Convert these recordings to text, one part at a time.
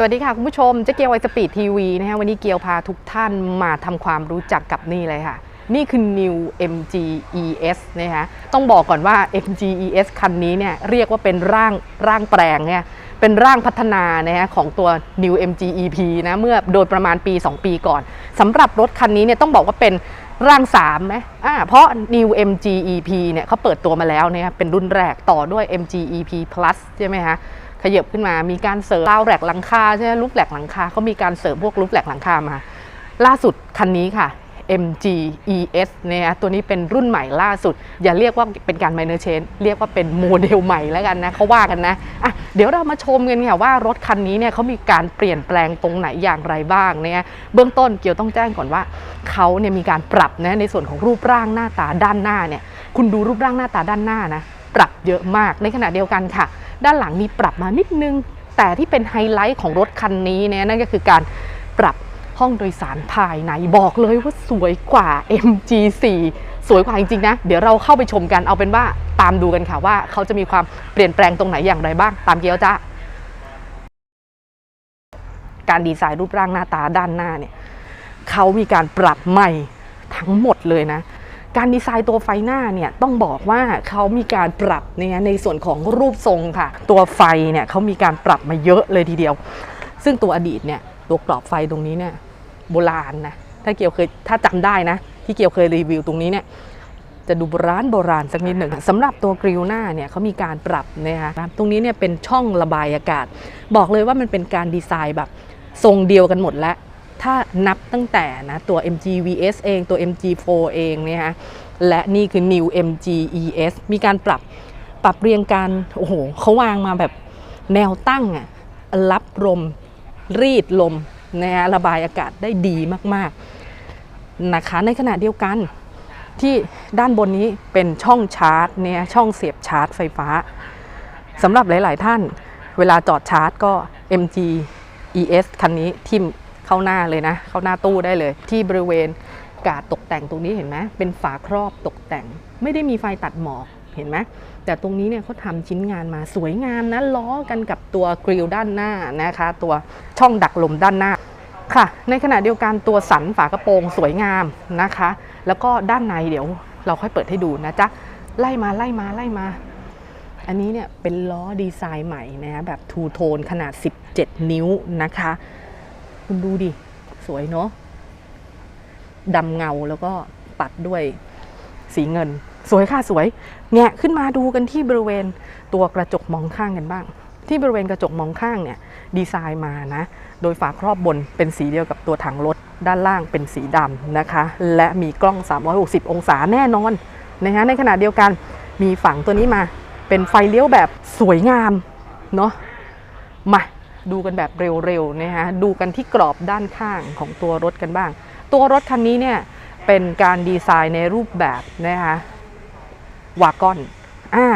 สวัสดีค่ะ คุณผู้ชมเจ๊เกียวไอสปีดทีวีนะฮะวันนี้เกียวพาทุกท่านมาทำความรู้จักกับนี่เลยค่ะ นี่คือ New MG ES นะคะต้องบอกก่อนว่า MG ES คันนี้เนี่ยเรียกว่าเป็นร่างร่างแปลงเนี่ยเป็นร่างพัฒนานะฮะของตัว New MG EP นะเมื่อโดยประมาณปี 2 ปีก่อนสำหรับรถคันนี้เนี่ยต้องบอกว่าเป็นร่าง3ไหมอ่าเพราะ New MG EP เนี่ยเขาเปิดตัวมาแล้วเนี่ยเป็นรุ่นแรกต่อด้วย MG EP Plus ใช่ไหมคะ ขยับขึ้นมา มีการเสริมราวแหลกหลังคาใช่ไหมลูกแหลกหลังคาเขามีการเสริมพวกลูกแหลกหลังคามา ล่าสุดคันนี้ค่ะ MG ES เนี่ยตัวนี้เป็นรุ่นใหม่ล่าสุด อย่าเรียกว่าเป็นการ minor change เรียกว่าเป็นโมเดลใหม่แล้วกันนะเขาว่ากันนะอะเดี๋ยวเรามาชมกันค่ะว่ารถคันนี้เนี่ยเขามีการเปลี่ยนแปลงตรงไหนอย่างไรบ้างเนี่ยเบื้องต้นเกี่ยวต้องแจ้งก่อนว่าเขาเนี่ยมีการปรับนะในส่วนของรูปร่างหน้าตาด้านหน้าเนี่ยคุณดูรูปร่างหน้าตาด้านหน้านะปรับเยอะมากในขณะเดียวกันค่ะ ด้านหลังมีปรับมานิดนึง แต่ที่เป็นไฮไลท์ของรถคันนี้เนี่ยนั่นก็คือการปรับห้องโดยสารภายในบอกเลยว่าสวยกว่า MG4 สวยกว่าจริงๆนะ เดี๋ยวเราเข้าไปชมกันเอาเป็นว่าตามดูกันค่ะว่าเขาจะมีความเปลี่ยนแปลงตรงไหนอย่างไรบ้าง ตามเกียวจ้าการดีไซน์รูปร่างหน้าตาด้านหน้าเนี่ยเขามีการปรับใหม่ทั้งหมดเลยนะ การดีไซน์ตัวไฟหน้าเนี่ยต้องบอกว่าเขามีการปรับเนี่ยในส่วนของรูปทรงค่ะ ตัวไฟเนี่ยเขามีการปรับมาเยอะเลยทีเดียว ซึ่งตัวอดีตเนี่ยตัวกรอบไฟตรงนี้เนี่ยโบราณนะถ้าเกียวเคยถ้าจำได้นะ ที่เกียวเคยรีวิวตรงนี้เนี่ยจะดูโบราณโบราณสักนิดหนึ่งสำหรับตัวกริลหน้าเนี่ยเขามีการปรับนะคะตรงนี้เนี่ยเป็นช่องระบายอากาศ บอกเลยว่ามันเป็นการดีไซน์แบบทรงเดียวกันหมดแล้ว ถ้านับตั้งแต่นะตัว MG VS เองตัว MG4 เองเนี่ยฮะและนี่คือ New MG ES มีการปรับปรับเรียงกันโอ้โหเขาวางมาแบบแนวตั้งอะรับลมรีดลมนะฮะระบายอากาศได้ดีมากๆนะคะในขณะเดียวกันที่ด้านบนนี้เป็นช่องชาร์จเนี่ยช่องเสียบชาร์จไฟฟ้าสำหรับหลาย ๆ ท่าน เวลาจอดชาร์จก็ MG ES คันนี้ทิม เข้าหน้าเลยนะ เข้าหน้าตู้ได้เลย ที่บริเวณกาดตกแต่งตรงนี้เห็นไหมเป็นฝาครอบตกแต่ง ไม่ได้มีไฟตัดหมอกเห็นไหมแต่ตรงนี้เนี่ยเขาทำชิ้นงานมาสวยงามนะล้อกันกับตัวกริลด้านหน้านะคะ ตัวช่องดักลมด้านหน้าค่ะ ในขณะเดียวกันตัวสันฝากระโปรงสวยงามนะคะ แล้วก็ด้านในเดี๋ยวเราค่อยเปิดให้ดูนะจ๊ะไล่มาไล่มาไล่มา อันนี้เนี่ยเป็นล้อดีไซน์ใหม่นะแบบทูโทนขนาด 17 นิ้วนะคะ คุณดูดิ สวยเนาะดำเงาแล้วก็ปัดด้วยสีเงิน สวยค่ะสวย แงะขึ้นมาดูกันที่บริเวณตัวกระจกมองข้างกันบ้าง ที่บริเวณกระจกมองข้างเนี่ย ดีไซน์มานะ โดยฝาครอบบนเป็นสีเดียวกับตัวถังรถ ด้านล่างเป็นสีดำนะคะ และมีกล้อง 360 องศาแน่นอนนะคะในขณะเดียวกันมีฝั่งตัวนี้มา เป็นไฟเลี้ยวแบบสวยงามเนาะมา ดูกันแบบเร็วๆนะคะดูกันที่กรอบด้านข้างของตัวรถกันบ้าง ตัวรถคันนี้เนี่ยเป็นการดีไซน์ในรูปแบบนะคะวากอนอ่า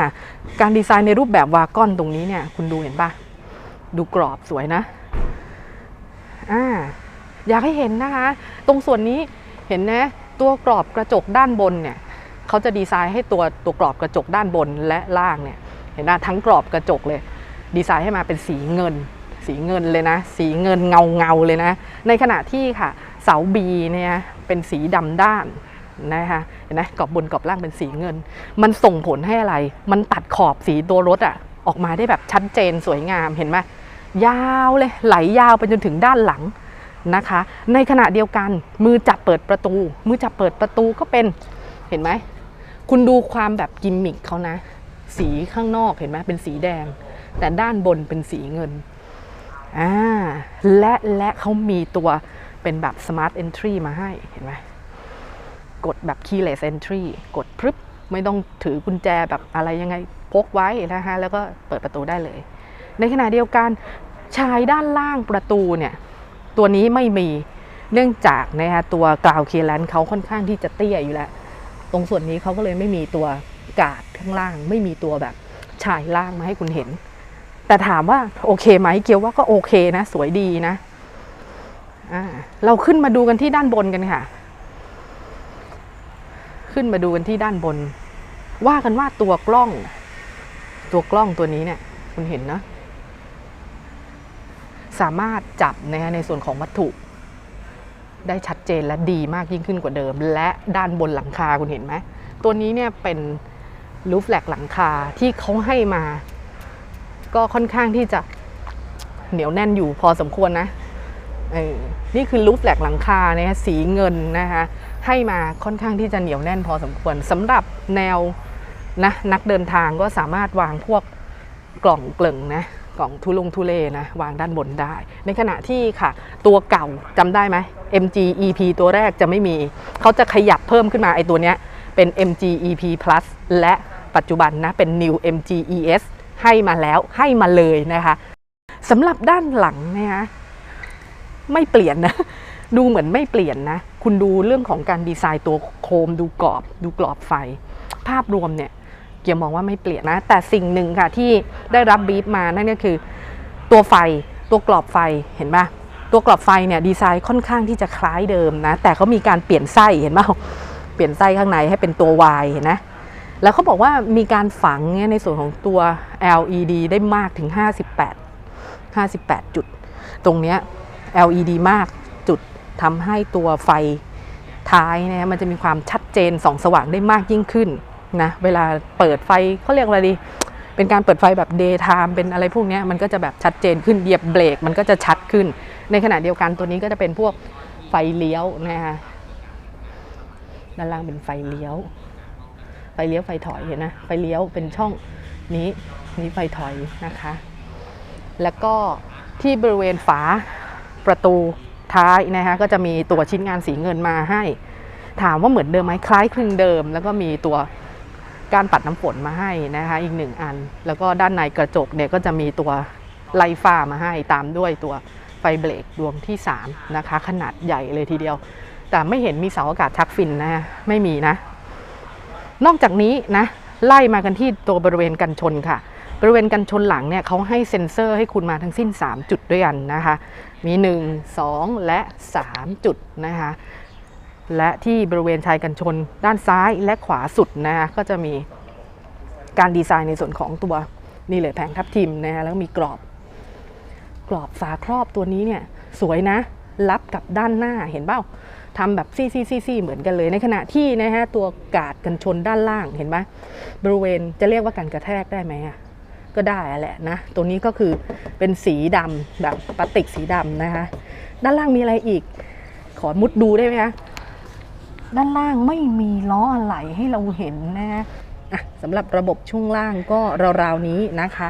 การดีไซน์ในรูปแบบวากอนตรงนี้เนี่ยคุณดูเห็นปะดูกรอบสวยนะอ่าอยากให้เห็นนะคะ ตรงส่วนนี้เห็นนะตัวกรอบกระจกด้านบนเนี่ยเขาจะดีไซน์ให้ตัวตัวกรอบกระจกด้านบนและล่างเนี่ยเห็นนะทั้งกรอบกระจกเลย ดีไซน์ให้มาเป็นสีเงิน สีเงินเลยนะ สีเงินเงาเงาเลยนะ ในขณะที่ค่ะ เสาบีเนี่ยเป็นสีดำด้านนะคะเห็นไหมกรอบบนกรอบล่างเป็นสีเงิน มันส่งผลให้อะไร มันตัดขอบสีตัวรถอะออกมาได้แบบชัดเจนสวยงามเห็นไหมยาวเลยไหลยาวไปจนถึงด้านหลังนะคะ ในขณะเดียวกันมือจับเปิดประตู มือจับเปิดประตูก็เป็นเห็นไหมคุณดูความแบบกิมมิคเขานะ สีข้างนอกเห็นไหมเป็นสีแดง แต่ด้านบนเป็นสีเงิน อ่าและและเขามีตัวเป็นแบบ Smart Entry มาให้เห็นไหมกดแบบ Keyless Entry กดพรึบไม่ต้องถือกุญแจแบบอะไรยังไงพกไว้นะคะแล้วก็เปิดประตูได้เลย ในขณะเดียวกันชายด้านล่างประตูเนี่ยตัวนี้ไม่มีเนื่องจากนะคะตัวกราวเคลันเขาค่อนข้างที่จะเตี้ยอยู่แล้ว ตรงส่วนนี้เขาก็เลยไม่มีตัวกาดข้างล่าง ไม่มีตัวแบบชายล่างมาให้คุณเห็น แต่ถามว่าโอเคไหมเกียวว่าก็โอเคนะ สวยดีนะเราขึ้นมาดูกันที่ด้านบนกันค่ะ ขึ้นมาดูกันที่ด้านบน ว่ากันว่าตัวกล้อง ตัวกล้องตัวนี้เนี่ย คุณเห็นนะสสามารถจับนะฮะในส่วนของวัตถุ ได้ชัดเจนและดีมากยิ่งขึ้นกว่าเดิม และด้านบนหลังคาคุณเห็นไหมตัวนี้เนี่ยเป็นลูฟแลกหลังคาที่เขาให้มา ก็ค่อนข้างที่จะเหนียวแน่นอยู่พอสมควรนะนี่คือลูฟแหลกหลังคาเนี่ยสีเงินนะคะให้มาค่อนข้างที่จะเหนียวแน่นพอสมควรสำหรับแนวนะนักเดินทางก็สามารถวางพวกกล่องเกลึงนะกล่องทุลงทุเลนะวางด้านบนได้ ในขณะที่ค่ะ ตัวเก่าจำได้ไหม MG EP ตัวแรกจะไม่มี เขาจะขยับเพิ่มขึ้นมาไอตัวเนี้ยเป็น MG EP Plus และปัจจุบันนะเป็น New MG ES ให้มาแล้วให้มาเลยนะคะสำหรับด้านหลังเนะคะไม่เปลี่ยนนะดูเหมือนไม่เปลี่ยนนะ คุณดูเรื่องของการดีไซน์ตัวโคมดูกรอบ ดูกรอบไฟ ภาพรวมเนี่ยเกียวมองว่าไม่เปลี่ยนนะ แต่สิ่งหนึ่งค่ะที่ได้รับบีฟมานั่นก็คือ ตัวไฟตัวกรอบไฟเห็นปะตัวกรอบไฟเนี่ยดีไซน์ค่อนข้างที่จะคล้ายเดิมนะ แต่เขามีการเปลี่ยนไส้เห็นปะเปลี่ยนไส้ข้างในให้เป็นตัว Y เห็นนะ แล้วเขาบอกว่ามีการฝังเนี่ยในส่วนของตัว LED ได้มากถึง 58 58 จุด ตรงเนี้ย LED มากจุดทำให้ตัวไฟท้ายนยมันจะมีความชัดเจนส่องสว่างได้มากยิ่งขึ้นนะเวลาเปิดไฟเขาเรียกอะไรดี เป็นการเปิดไฟแบบ day time เป็นอะไรพวกนี้มันก็จะแบบชัดเจนขึ้นเหยียบเบรกมันก็จะชัดขึ้น ในขณะเดียวกันตัวนี้ก็จะเป็นพวกไฟเลี้ยวนะคะด้านล่างเป็นไฟเลี้ยว ไฟเลี้ยวไฟถอยเห็นนะไฟเลี้ยวเป็นช่องนี้นี้ไฟถอยนะคะ แล้วก็ที่บริเวณฝาประตูท้ายนะคะก็จะมีตัวชิ้นงานสีเงินมาให้ ถามว่าเหมือนเดิมไหมคล้ายคลึงเดิม แล้วก็มีตัวการปัดน้ำฝนมาให้นะคะอีกหนึ่งอัน แล้วก็ด้านในกระจกเนี่ยก็จะมีตัวไล่ฟ้ามาให้ตามด้วยตัวไฟเบรกดวงที่3นะคะขนาดใหญ่เลยทีเดียว แต่ไม่เห็นมีเสาอากาศชักฟินนะไม่มีนะ นอกจากนี้นะไล่มากันที่ตัวบริเวณกันชนค่ะ บริเวณกันชนหลังเนี่ยเขาให้เซ็นเซอร์ให้คุณมาทั้งสิ้น 3 จุดด้วยกันนะคะ มี 1 2 และ 3 จุดนะคะและที่บริเวณชายกันชนด้านซ้ายและขวาสุดนะคะก็จะมีการดีไซน์ในส่วนของตัวนี่เลยแผงทับทิมนะคะแล้วมีกรอบ กรอบฝาครอบตัวนี้เนี่ยสวยนะรับกับด้านหน้าเห็นเปล่า ทำแบบซี่ซี่ซี่ซี่เหมือนกันเลย ในขณะที่นะฮะตัวกาดกันชนด้านล่างเห็นไหมบริเวณจะเรียกว่ากันกระแทกได้ไหมอะก็ได้แหละนะตัวนี้ก็คือเป็นสีดำแบบพลาสติกสีดำนะคะ ด้านล่างมีอะไรอีก ขอมุดดูได้ไหมคะด้านล่างไม่มีล้ออะไหล่ให้เราเห็นนะฮะสำหรับระบบช่วงล่างก็ราวๆนี้นะคะ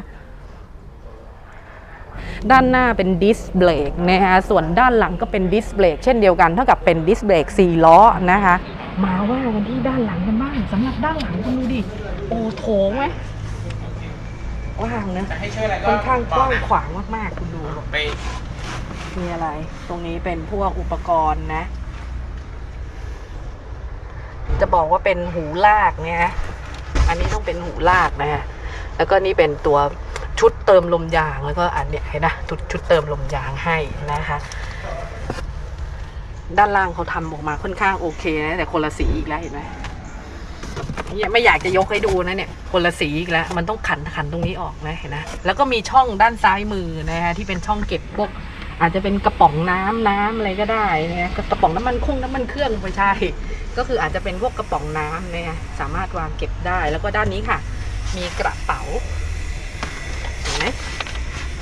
ด้านหน้าเป็นดิสเบรกนะคะส่วนด้านหลังก็เป็นดิสเบรกเช่นเดียวกันเท่ากับเป็นดิสเบรก4ล้อนะคะมาว่ากันที่ด้านหลังกันบ้างสำหรับด้านหลังคุณดูดิโอ้โถงไหมกว้างนะจะให้ช่วยอะไรก็ค่อนข้างกว้างบอขวางมากๆคุณดูไปมีอะไร ตรงนี้เป็นพวกอุปกรณ์นะ จะบอกว่าเป็นหูลากเนี่ยอันนี้ต้องเป็นหูลากนะฮะแล้วก็นี่เป็นตัว ชุดเติมลมยางแล้วก็อันเนี้ยเห็นนะชุดชุดเติมลมยางให้นะคะด้านล่างเขาทำออกมาค่อนข้างโอเคนะแต่คนละสีอีกแล้วเห็นไหมเนี่ยไม่อยากจะยกให้ดูนะเนี่ยคนละสีอีกแล้วมันต้องขันขันตรงนี้ออกนะเห็นนะแล้วก็มีช่องด้านซ้ายมือนะฮะที่เป็นช่องเก็บพวกอาจจะเป็นกระป๋องน้ำน้ำอะไรก็ได้นะกระป๋องน้ำมันคงน้ำมันเครื่องไม่ใช่ก็คืออาจจะเป็นพวกกระป๋องน้ำเนี่ยสามารถวางเก็บได้แล้วก็ด้านนี้ค่ะ มีกระเป๋า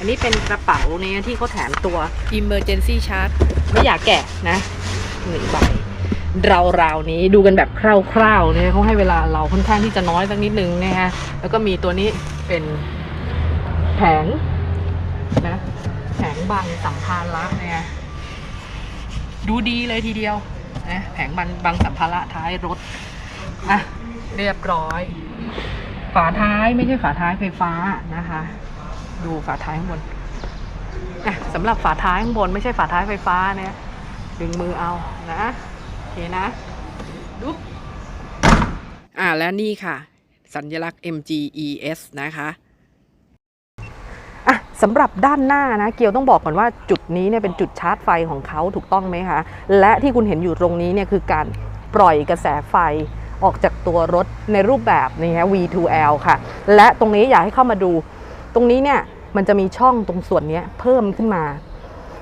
อันนี้เป็นกระเป๋าเนี่ยที่เขาแถมตัว emergency charge ไม่อยากแกะนะหนึ่งใบเราราวๆนี้ดูกันแบบคร่าวๆเนี่ยเขาให้เวลาเราค่อนข้างที่จะน้อยสักนิดนึงนะฮะแล้วก็มีตัวนี้เป็นแผงนะแผงบังสัมภาระเนี่ยดูดีเลยทีเดียวนะแผงบังบังสัมภาระท้ายรถอะเรียบร้อย ฝาท้ายไม่ใช่ฝาท้ายไฟฟ้านะคะ ดูฝาท้ายข้างบนอะสำหรับฝาท้ายข้างบนไม่ใช่ฝาท้ายไฟฟ้าเนี่ยดึงมือเอานะโอเคนะดูอ่าและนี่ค่ะ สัญลักษณ์ MGES นะคะอะสำหรับด้านหน้านะเกียวต้องบอกก่อนว่าจุดนี้เนี่ยเป็นจุดชาร์จไฟของเขาถูกต้องไหมคะ และที่คุณเห็นอยู่ตรงนี้เนี่ยคือการปล่อยกระแสไฟออกจากตัวรถในรูปแบบนี่ฮะ V2L ค่ะ และตรงนี้อยากให้เข้ามาดู ตรงนี้เนี่ยมันจะมีช่องตรงส่วนนี้เพิ่มขึ้นมา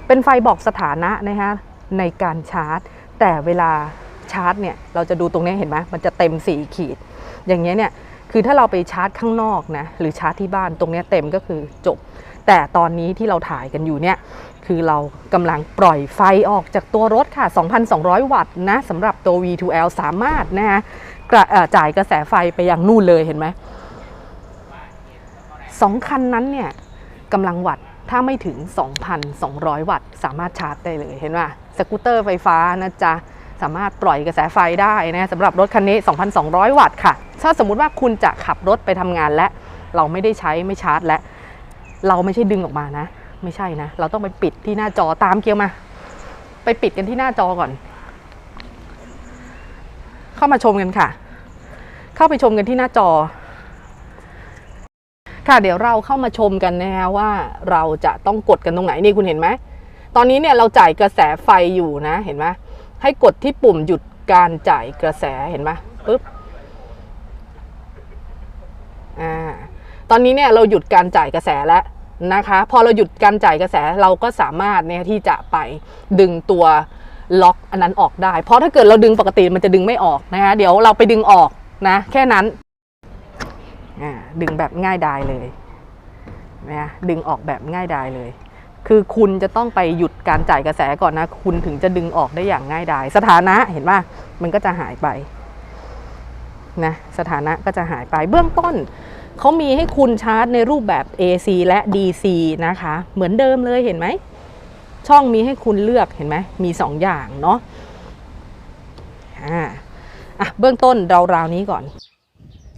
เป็นไฟบอกสถานะนะคะในการชาร์จ แต่เวลาชาร์จเนี่ยเราจะดูตรงนี้เห็นไหมมันจะเต็มสีขีด อย่างเงี้ยเนี่ยคือถ้าเราไปชาร์จข้างนอกนะหรือชาร์จที่บ้านตรงนี้เต็มก็คือจบ แต่ตอนนี้ที่เราถ่ายกันอยู่เนี่ยคือเรากำลังปล่อยไฟออกจากตัวรถค่ะ 2,200 วัตต์นะสำหรับตัว V2L สามารถนะคะจ่ายกระแสไฟไปยังนู่นเลยเห็นไหม สองคันนั้นเนี่ยกำลังวัตต์ถ้าไม่ถึง 2,200 วัตต์ สามารถชาร์จได้เลยเห็นไหมสกูตเตอร์ไฟฟ้านะจ๊ะสามารถปล่อยกระแสไฟได้นะสำหรับรถคันนี้ 2,200 วัตต์ค่ะ ถ้าสมมุติว่าคุณจะขับรถไปทำงานและเราไม่ได้ใช้ไม่ชาร์จและ เราไม่ใช่ดึงออกมานะ ไม่ใช่นะ เราต้องไปปิดที่หน้าจอตามเกียวมา ไปปิดกันที่หน้าจอก่อน เข้ามาชมกันค่ะ เข้าไปชมกันที่หน้าจอ ค่ะเดี๋ยวเราเข้ามาชมกันนะฮะว่าเราจะต้องกดกันตรงไหนนี่คุณเห็นไหมตอนนี้เนี่ยเราจ่ายกระแสไฟอยู่นะเห็นไหมให้กดที่ปุ่มหยุดการจ่ายกระแสเห็นไหมปึ๊บอ่าตอนนี้เนี่ยเราหยุดการจ่ายกระแสแล้วนะคะ พอเราหยุดการจ่ายกระแสเราก็สามารถเนี่ยที่จะไปดึงตัวล็อกอันนั้นออกได้ เพราะถ้าเกิดเราดึงปกติมันจะดึงไม่ออกนะคะเดี๋ยวเราไปดึงออกนะแค่นั้น ดึงแบบง่ายดายเลยนะดึงออกแบบง่ายดายเลย คือคุณจะต้องไปหยุดการจ่ายกระแสก่อนนะ คุณถึงจะดึงออกได้อย่างง่ายดาย สถานะเห็นป่ะมันก็จะหายไปนะสถานะก็จะหายไปเบื้องต้นเขามีให้คุณชาร์จในรูปแบบ AC และ DC นะคะ เหมือนเดิมเลยเห็นไหม ช่องมีให้คุณเลือกเห็นไหม มี2ออย่างเนาะอ่าอะเบื้องต้นเราราวนี้ก่อน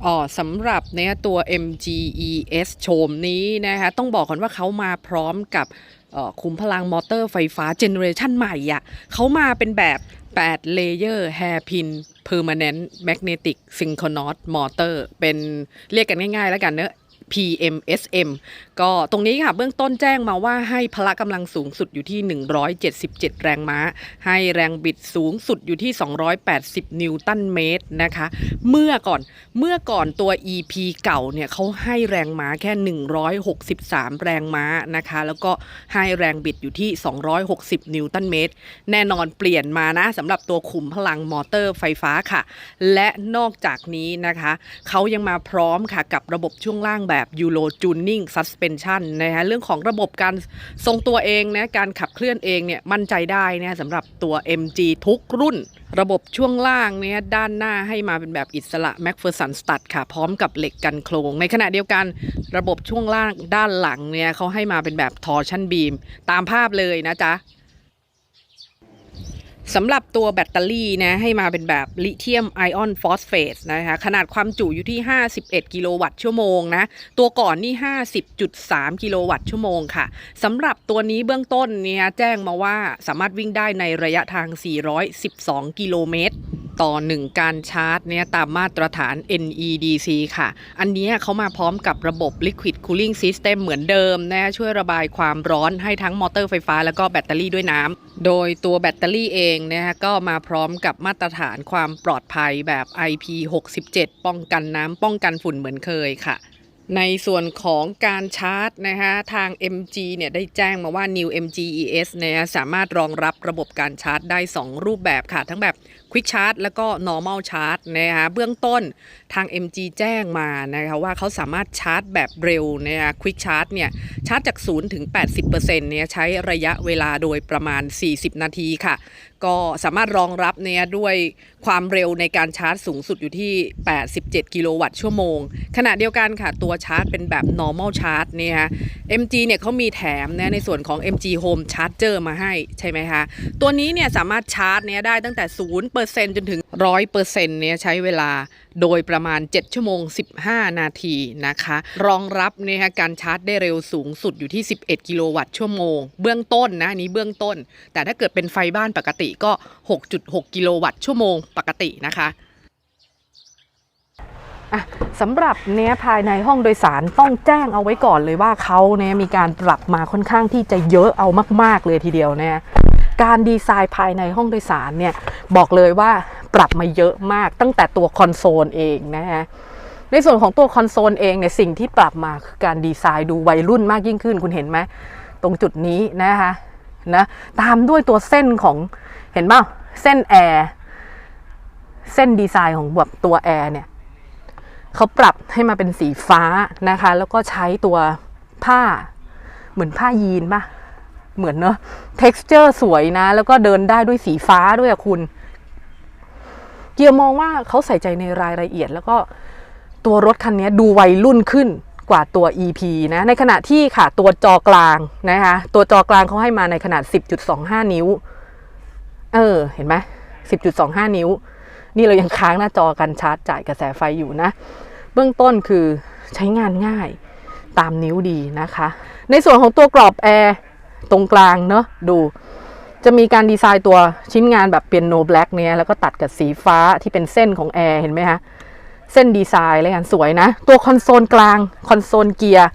อ๋อสำหรับเนี่ยตัว MGES โฉมนี้นะคะต้องบอกก่อนว่าเขามาพร้อมกับคุมพลังมอเตอร์ไฟฟ้าเจเนอเรชันใหม่อะ่ะเขามาเป็นแบบ8 Layer Hairpin Permanent Magnetic Synchronous Motor เป็นเรียกกันง่ายๆแล้วกันเนอะ PMSM ก็ตรงนี้ค่ะ เบื้องต้นแจ้งมาว่าให้พละกำลังสูงสุดอยู่ที่ 177 แรงม้า ให้แรงบิดสูงสุดอยู่ที่ 280 นิวตันเมตรนะคะ เมื่อก่อนเมื่อก่อนตัว EP เก่าเนี่ยเขาให้แรงม้าแค่ 163 แรงม้านะคะ แล้วก็ให้แรงบิดอยู่ที่ 260 นิวตันเมตร แน่นอนเปลี่ยนมานะสำหรับตัวขุมพลังมอเตอร์ไฟฟ้าค่ะ และนอกจากนี้นะคะเขายังมาพร้อมค่ะกับระบบช่วงล่างแบบ Euro Tuning Suspension นนะคะเรื่องของระบบการทรงตัวเองนะการขับเคลื่อนเองเนี่ยมั่นใจได้นะสำหรับตัว MG ทุกรุ่น ระบบช่วงล่างเนี่ยด้านหน้าให้มาเป็นแบบอิสระ MacPherson Stud ค่ะ พร้อมกับเหล็กกันโครง ในขณะเดียวกันระบบช่วงล่างด้านหลังเนี่ยเขาให้มาเป็นแบบ Torsion Beam ตามภาพเลยนะจ๊ะ สำหรับตัวแบตเตอรี่นะให้มาเป็นแบบลิเธียมไอออนฟอสเฟตนะคะขนาดความจุอยู่ที่ 51 กิโลวัตต์ชั่วโมงนะตัวก่อนนี่ 50.3 กิโลวัตต์ชั่วโมงค่ะสำหรับตัวนี้เบื้องต้นเนี่ยแจ้งมาว่าสามารถวิ่งได้ในระยะทาง 412 กิโลเมตร ต่อ 1 การชาร์จเนี่ยตามมาตรฐาน NEDC ค่ะ อันนี้เขามาพร้อมกับระบบ Liquid Cooling System เหมือนเดิมนะช่วยระบายความร้อนให้ทั้งมอเตอร์ไฟฟ้าแล้วก็แบตเตอรี่ด้วยน้ำ โดยตัวแบตเตอรี่เองนะคะก็มาพร้อมกับมาตรฐานความปลอดภัยแบบ IP67 ป้องกันน้ำป้องกันฝุ่นเหมือนเคยค่ะในส่วนของการชาร์จนะคะทาง MG เนี่ยได้แจ้งมาว่า New MG ES เนี่ยสามารถรองรับระบบการชาร์จได้ 2 รูปแบบค่ะ ทั้งแบบ Quick Charge แล้วก็ Normal Charge นะคะเบื้องต้นทาง MG แจ้งมานะคะว่าเขาสามารถชาร์จแบบเร็วนะคะ Quick Charge เนี่ยชาร์จจาก 0 ถึง 80%เนี่ยใช้ระยะเวลาโดยประมาณ 40 นาทีค่ะ ก็สามารถรองรับเนี่ยด้วยความเร็วในการชาร์จสูงสุดอยู่ที่ 87 กิโลวัตต์ชั่วโมง ขณะเดียวกันค่ะ ตัวชาร์จเป็นแบบ normal charge เนี่ยฮะ MG เนี่ยเขามีแถมนะในส่วนของ MG Home Charger มาให้ใช่ไหมคะ ตัวนี้เนี่ยสามารถชาร์จเนี่ยได้ตั้งแต่ 0%จนถึง 100%เนี่ยใช้เวลาโดยประมาณ 7 ชั่วโมง 15 นาทีนะคะ รองรับเนี่ยการชาร์จได้เร็วสูงสุดอยู่ที่ 11 กิโลวัตต์ชั่วโมง เบื้องต้นนะนนี้เบื้องต้น แต่ถ้าเกิดเป็นไฟบ้านปกติก็ 6.6 กิโลวัตต์ชั่วโมงปกตินะคะ อะสำหรับเนี้ยภายในห้องโดยสารต้องแจ้งเอาไว้ก่อนเลยว่าเขาเนี่ยมีการปรับมาค่อนข้างที่จะเยอะเอามาก ๆ เลยทีเดียวเนี่ยการดีไซน์ภายในห้องโดยสารเนี่ยบอกเลยว่าปรับมาเยอะมากตั้งแต่ตัวคอนโซลเองนะฮะในส่วนของตัวคอนโซลเองเนี่ยสิ่งที่ปรับมาคือการดีไซน์ดูวัยรุ่นมากยิ่งขึ้นคุณเห็นไหมตรงจุดนี้นะคะนะตามด้วยตัวเส้นของเห็นเปล่าเส้นแอร์เส้นดีไซน์ของแบบตัวแอร์เนี่ย เขาปรับให้มาเป็นสีฟ้านะคะ แล้วก็ใช้ตัวผ้าเหมือนผ้ายีนปะเหมือนเนอะ texture สวยนะ แล้วก็เดินได้ด้วยสีฟ้าด้วยอะคุณ เกียร์มองว่าเขาใส่ใจในรายละเอียด แล้วก็ตัวรถคันนี้ดูวัยรุ่นขึ้นกว่าตัว EP นะ ในขณะที่ค่ะตัวจอกลางนะคะ ตัวจอกลางเขาให้มาในขนาด 10.25 นิ้ว เออ เห็นไหม10.25 นิ้ว นี่เรายังค้างหน้าจอกันชาร์จจ่ายกระแสไฟอยู่นะ เบื้องต้นคือใช้งานง่ายตามนิ้วดีนะคะ ในส่วนของตัวกรอบแอร์ตรงกลางเนอะดู จะมีการดีไซน์ตัวชิ้นงานแบบเปียโนแบล็กเนี่ยแล้วก็ตัดกับสีฟ้าที่เป็นเส้นของแอร์เห็นไหมคะเส้นดีไซน์เลยกันสวยนะ ตัวคอนโซลกลางคอนโซลเกียร์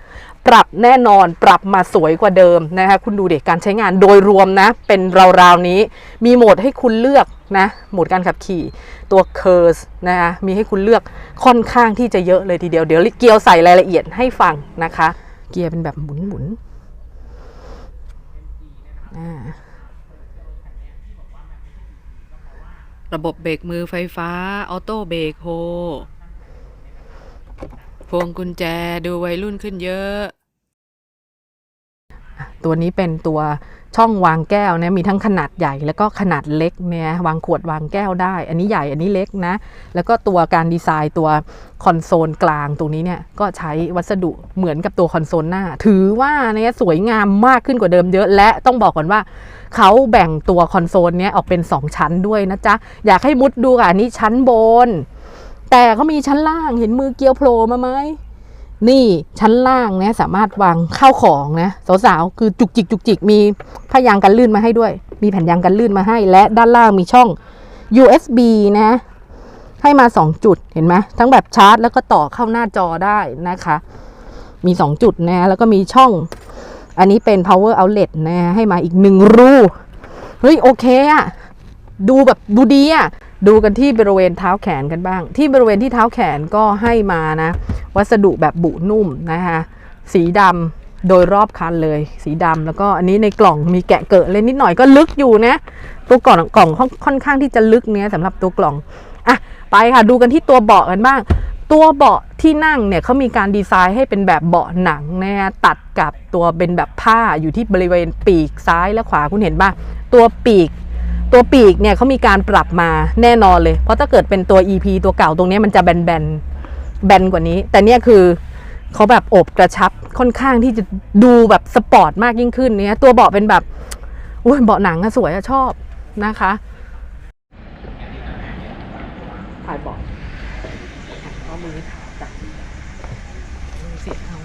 ปรับแน่นอนปรับมาสวยกว่าเดิมนะคะคุณดูเด็กการใช้งานโดยรวมนะ เป็นราวๆนี้มีโหมดให้คุณเลือกนะโหมดการขับขี่ตัวเคอร์สนะคะมีให้คุณเลือกค่อนข้างที่จะเยอะเลยทีเดียว เดี๋ยวเกียวใส่รายละเอียดให้ฟังนะคะ เกียร์เป็นแบบหมุนๆระบบเบรกมือไฟฟ้า ออโต้เบรกโฮพวงกุญแจดูวัยรุ่นขึ้นเยอะ ตัวนี้เป็นตัวช่องวางแก้วเนี่ยมีทั้งขนาดใหญ่แล้วก็ขนาดเล็กเนี่ยวางขวดวางแก้วได้ อันนี้ใหญ่อันนี้เล็กนะ แล้วก็ตัวการดีไซน์ตัวคอนโซลกลางตรงนี้เนี่ยก็ใช้วัสดุเหมือนกับตัวคอนโซลหน้า ถือว่าเนี่ยสวยงามมากขึ้นกว่าเดิมเยอะ และต้องบอกก่อนว่าเขาแบ่งตัวคอนโซลเนี้ยออกเป็น 2 ชั้นด้วยนะจ๊ะ อยากให้มุดดูค่ะอันนี้ชั้นบน แต่เขามีชั้นล่างเห็นมือเกียวโผล่มาไหม นี่ชั้นล่างเนี่ยสามารถวางข้าวของนะสาวๆคือจุกจิกจุกจิกมีผ้ายางกันลื่นมาให้ด้วย มีแผ่นยางกันลื่นมาให้ และด้านล่างมีช่อง USB นะ ให้มา 2 จุดเห็นไหมทั้งแบบชาร์จแล้วก็ต่อเข้าหน้าจอได้นะคะ มี 2 จุดนะแล้วก็มีช่อง อันนี้เป็น power outlet นะให้มาอีกหนึ่งรูเฮ้ยโอเคอะดูแบบดูดีอะดูกันที่บริเวณเท้าแขนกันบ้าง ที่บริเวณที่เท้าแขนก็ให้มานะ วัสดุแบบบุนุ่มนะคะสีดำโดยรอบคันเลย สีดำแล้วก็อันนี้ในกล่องมีแกะเกิดเลยนิดหน่อยก็ลึกอยู่นะตัวกล่องกล่องค่อนข้างที่จะลึกเนี้ยสำหรับตัวกล่องอะไปค่ะดูกันที่ตัวเบาะกันบ้าง ตัวเบาะที่นั่งเนี่ยเขามีการดีไซน์ให้เป็นแบบเบาะหนังนะตัดกับตัวเป็นแบบผ้าอยู่ที่บริเวณปีกซ้ายและขวาคุณเห็นป่ะตัวปีก ตัวปีกเนี่ยเขามีการปรับมาแน่นอนเลย เพราะถ้าเกิดเป็นตัว EP ตัวเก่าตรงนี้มันจะแบนๆ แบนกว่านี้ แต่เนี่ยคือเขาแบบโอบกระชับค่อนข้างที่จะดูแบบสปอร์ตมากยิ่งขึ้นเนี่ยตัวเบาะเป็นแบบอุ้ยเบาะหนังอะสวยอะชอบนะคะถ่ายเบาะเอมือจับเสียบเอา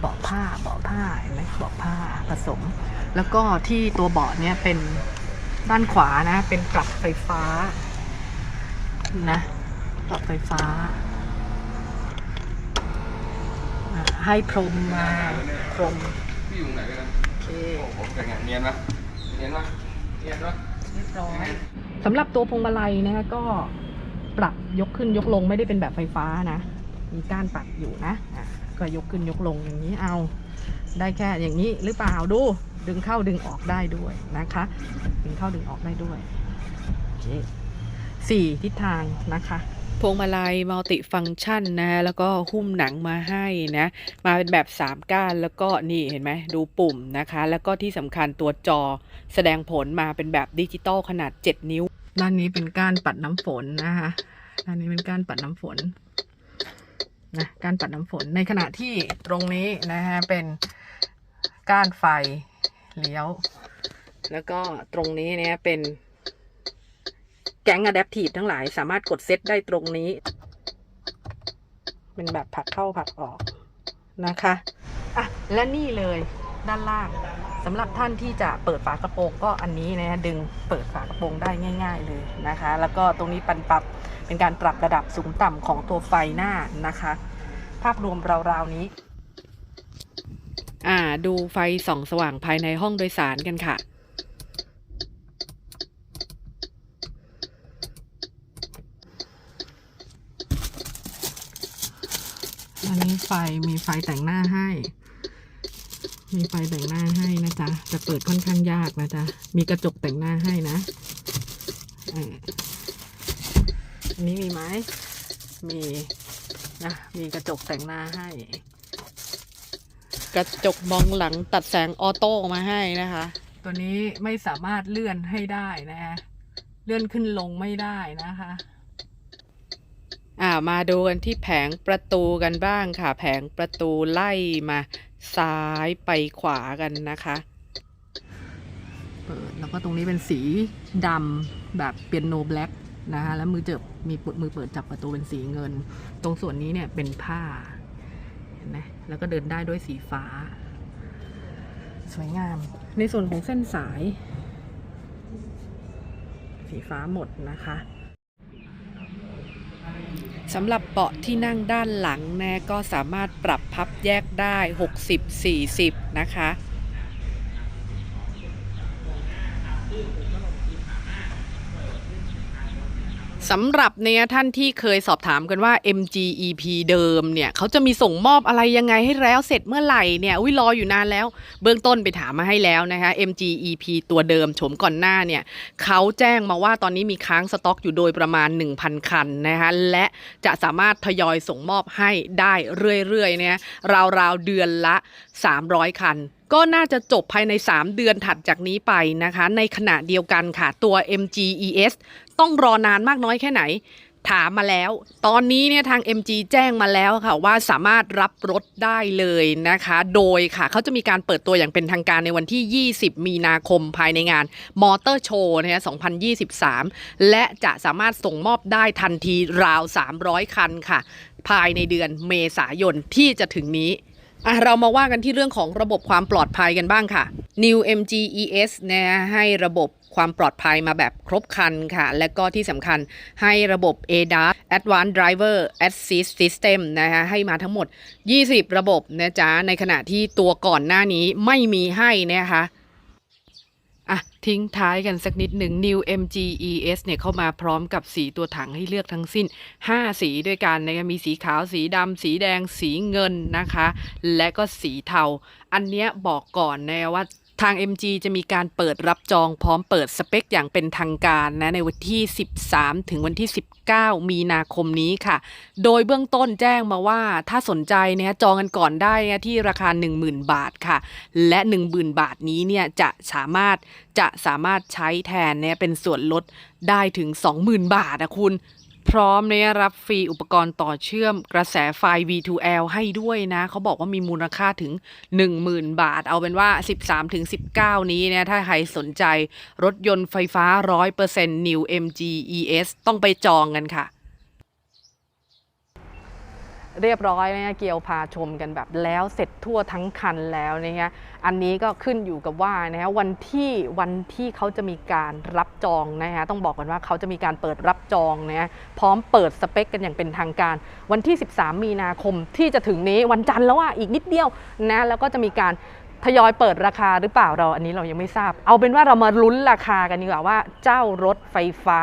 เบาะผ้าเบาะผ้าเห็นไหมเบาะผ้าผสม แล้วก็ที่ตัวเบาะเนี่ยเป็นด้านขวานะ เป็นปรับไฟฟ้า นะปรับไฟฟ้าอะให้พรมมาพรมพี่อยู่ไหนกันนะโอเคผมเป็นไงเนียนปะเนียนปะเนียนปะเรียบร้อยสำหรับตัวพวงมาลัยนะก็ปรับยกขึ้นยกลงไม่ได้เป็นแบบไฟฟ้านะ มีก้านปรับอยู่นะอะก็ยกขึ้นยกลงอย่างนี้เอา ได้แค่อย่างนี้หรือเปล่าดู ดึงเข้าดึงออกได้ด้วยนะคะ ดึงเข้าดึงออกได้ด้วยโอเค สี่ทิศทางนะคะพวงมาลัยมัลติฟัง c t ชันนะแล้วก็หุ้มหนังมาให้นะ มาเป็นแบบ 3 ก้าน แล้วก็นี่เห็นไหมดูปุ่มนะคะ แล้วก็ที่สำคัญตัวจอแสดงผลมาเป็นแบบดิจิตอลขนาด 7 นิ้ว ด้านนี้เป็นก้านปัดน้ำฝนนะคะด้านนี้เป็นก้านปัดน้ำฝนนะก้านปัดน้ำฝนในขณะที่ตรงนี้นะฮะเป็นก้านไฟเลี้ยว แล้วก็ตรงนี้เนี่ยเป็น แก๊งอะแดปทีฟทั้งหลายสามารถกดเซตได้ตรงนี้ เป็นแบบผักเข้าผักออกนะคะอะและนี่เลยด้านล่างสำหรับท่านที่จะเปิดฝากระโปรงก็อันนี้นะฮะดึงเปิดฝากระโปรงได้ง่าย ๆ เลยนะคะ แล้วก็ตรงนี้ปันปรับเป็นการปรับระดับสูงต่ำของตัวไฟหน้านะคะ ภาพรวมราวๆนี้ อ่า ดูไฟส่องสว่างภายในห้องโดยสารกันค่ะ อันนี้ไฟมีไฟแต่งหน้าให้ มีไฟแต่งหน้าให้นะจ๊ะแต่เปิดค่อนข้างยากนะจ๊ะมีกระจกแต่งหน้าให้นะเอออันนี้มีไหมมีนะมีกระจกแต่งหน้าให้ กระจกมองหลังตัดแสงออโต้มาให้นะคะ ตัวนี้ไม่สามารถเลื่อนให้ได้นะฮะเลื่อนขึ้นลงไม่ได้นะคะ อ่ามาดูกันที่แผงประตูกันบ้างค่ะ แผงประตูไล่มาซ้ายไปขวากันนะคะเปิดแล้วก็ตรงนี้เป็นสีดำแบบเปียโนแบล็กนะคะแล้วมือเจ็บมีปดมือเปิดจับประตูเป็นสีเงิน ตรงส่วนนี้เนี่ยเป็นผ้าเห็นไหมแล้วก็เดินได้ด้วยสีฟ้า สวยงาม ในส่วนของเส้นสาย สีฟ้าหมดนะคะ สำหรับเบาะที่นั่งด้านหลังนะก็สามารถปรับพับแยกได้ 60-40 นะคะ สำหรับเนี่ยท่านที่เคยสอบถามกันว่า MGEP เดิมเนี่ยเขาจะมีส่งมอบอะไรยังไงให้แล้วเสร็จเมื่อไหร่เนี่ยอุ้ยรออยู่นานแล้ว เบื้องต้นไปถามมาให้แล้วนะคะ MGEP ตัวเดิมโฉมก่อนหน้าเนี่ยเขาแจ้งมาว่าตอนนี้มีค้างสต็อกอยู่โดยประมาณ 1,000 คันนะคะและจะสามารถทยอยส่งมอบให้ได้เรื่อยๆเนี่ยราวๆเดือนละ 300 คันก็น่าจะจบภายใน 3 เดือนถัดจากนี้ไปนะคะ ในขณะเดียวกันค่ะ ตัว MGES ต้องรอนานมากน้อยแค่ไหน ถามมาแล้ว ตอนนี้เนี่ยทาง MG แจ้งมาแล้วค่ะว่าสามารถรับรถได้เลยนะคะ โดยค่ะเขาจะมีการเปิดตัวอย่างเป็นทางการในวันที่ 20 มีนาคมภายในงานมอเตอร์โชว์นะคะ2023 และจะสามารถส่งมอบได้ทันทีราว 300 คันค่ะ ภายในเดือนเมษายนที่จะถึงนี้อะเรามาว่ากันที่เรื่องของระบบความปลอดภัยกันบ้างค่ะ New MG ES นะฮะให้ระบบ ความปลอดภัยมาแบบครบคันค่ะ และก็ที่สำคัญให้ระบบ ADAS Advanced Driver Assist System นะฮะให้มาทั้งหมด 20 ระบบนะจ๊ะ ในขณะที่ตัวก่อนหน้านี้ไม่มีให้นะคะอะ ทิ้งท้ายกันสักนิดหนึ่ง New MG ES เนี่ยเข้ามาพร้อมกับสีตัวถังให้เลือกทั้งสิ้น 5 สีด้วยกันนะคะมีสีขาวสีดำสีแดงสีเงินนะคะ และก็สีเทา อันเนี้ยบอกก่อนนะว่า ทาง MG จะมีการเปิดรับจองพร้อมเปิดสเปคอย่างเป็นทางการนะในวันที่ 13 ถึงวันที่ 19 มีนาคมนี้ค่ะ โดยเบื้องต้นแจ้งมาว่าถ้าสนใจเนี่ยจองกันก่อนได้นี่ยที่ราคา 10,000 บาทค่ะ และ 10,000 บาทนี้เนี่ยจะสามารถจะสามารถใช้แทนเนี่ยเป็นส่วนลดได้ถึง 20,000 บาทนะคุณ พร้อมเนี่ยรับฟรีอุปกรณ์ต่อเชื่อมกระแสไฟ V2L ให้ด้วยนะ เขาบอกว่ามีมูลค่าถึง 10,000 บาท เอาเป็นว่า 13-19 นี้เนี่ยถ้าใครสนใจรถยนต์ไฟฟ้า 100% New MG ES ต้องไปจองกันค่ะ เรียบร้อยนะเกียวพาชมกันแบบแล้วเสร็จทั่วทั้งคันแล้วนะฮะอันนี้ก็ขึ้นอยู่กับว่านะฮะวันที่วันที่เขาจะมีการรับจองนะฮะต้องบอกกันว่าเขาจะมีการเปิดรับจองนะฮะพร้อมเปิดสเปคกันอย่างเป็นทางการ วันที่ 13 มีนาคมที่จะถึงนี้วันจันทร์แล้วอะอีกนิดเดียวนะแล้วก็จะมีการ ทยอยเปิดราคาหรือเปล่าเราอันนี้เรายังไม่ทราบ เอาเป็นว่าเรามาลุ้นราคากันดีกว่าว่าเจ้ารถไฟฟ้า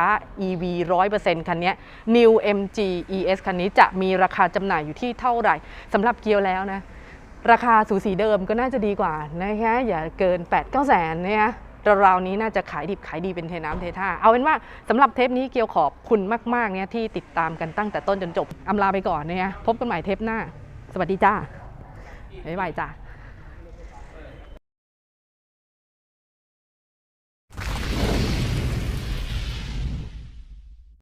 EV 100%คันนี้ New MG ES คันนี้จะมีราคาจำหน่ายอยู่ที่เท่าไหร่สำหรับเกียวแล้วนะ ราคาสูสีเดิมก็น่าจะดีกว่านะคะอย่าเกิน 8 9แสนนะคะราวๆนี้น่าจะขายดิบขายดีเป็นเทน้ำเทท่า เอาเป็นว่าสำหรับเทปนี้เกียวขอบคุณมากๆเนี่ยที่ติดตามกันตั้งแต่ต้นจนจบอำลาไปก่อนนะคะพบกันใหม่เทปหน้า สวัสดีจ้าบ๊ายบายจ้า